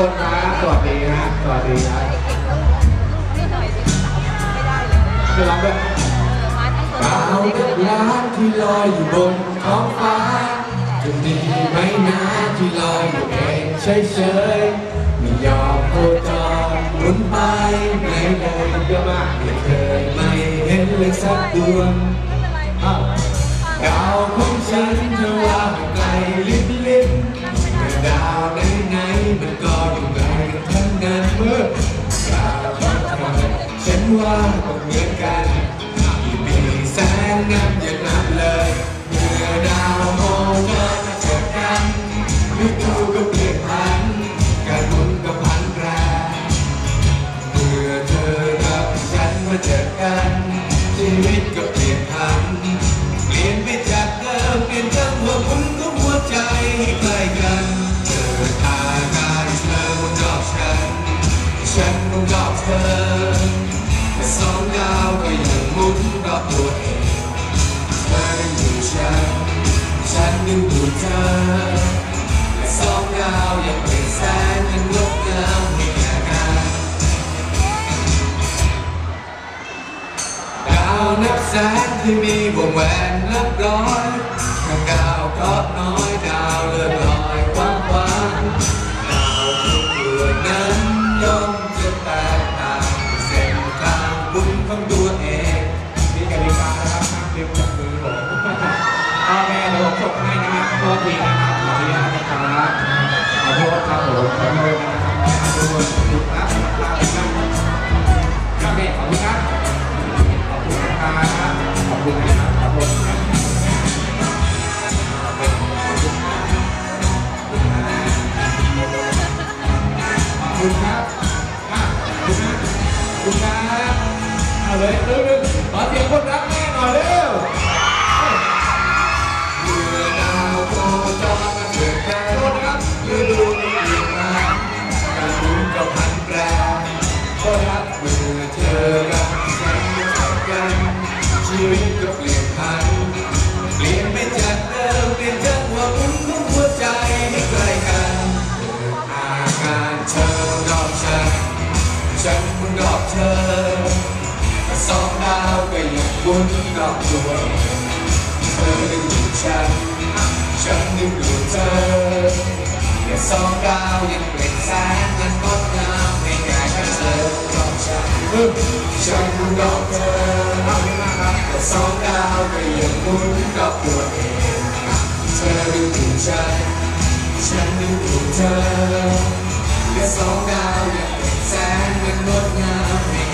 คนครับสวัสดีฮะสวัสดีครับะร้อด้วยดาล้านที่ลอยอยู่บนท้องฟ้าจะมีไหมนะที่ลอยอยู่เองเฉยๆไม่ยอมโคจรหมุนไปไหนเลยก็อะมากไม่เคยไม่เห็นเลยสักดวงดาวของฉัน งนั้นมื่อดาวของเธอฉันว่าก็เหมือนกันที่มีแสงนับอย่านับเลยเมื่อดาวมองมาเจอกันฤดูก็เปลี่ยนพันการหมุนก็พันแปรเมื่อเธอกับฉันมาเจอกันชีวิตก็เปลี่ยนพันเปลี่ยนไปจากเดิมเป็นจังหัวหมุนของหัวใจให้ใกล้ มุนรอบเธอแต่สองดาวก็ยังหมุนรอบตัวเองเธอยังอยู่ฉัน โทษทีนะครับขออนุญาตนะครับขอโทษครับผมขอโทษนะครับขอโทษครับลาไปครับโอเคขอบคุณครับขอบคุณนะครับขอบคุณนะครับขอบคุณครับขอบคุณครับอะขอบคุณนะขอบคุณครับเอาเลยตึ้งขอเสียงคนรักแม่หน่อยเร็ว โทษนะครับเมื่อเธอกับฉันมาเจอกันชีวิตก็เปลี่ยนพันเปลี่ยนไปจากเดิมเป็นจังหวะหมุนของหัวใจให้ใกล้กันเกิดอาการเธอรอบฉันฉันหมุนรอบเธอสองดาวก็ยังหมุนรอบตัวงเธอดึงดูดฉันฉันดึงดูดเธอแต่สองดาวยัง ฉันฉันหมุนรอบเธอแต่สองดาวก็ยังมุนกับตัวเองเธอดึงดูดฉันฉันดึงถูกเธอและสองดาวยังเป็นแสงมันงดงาม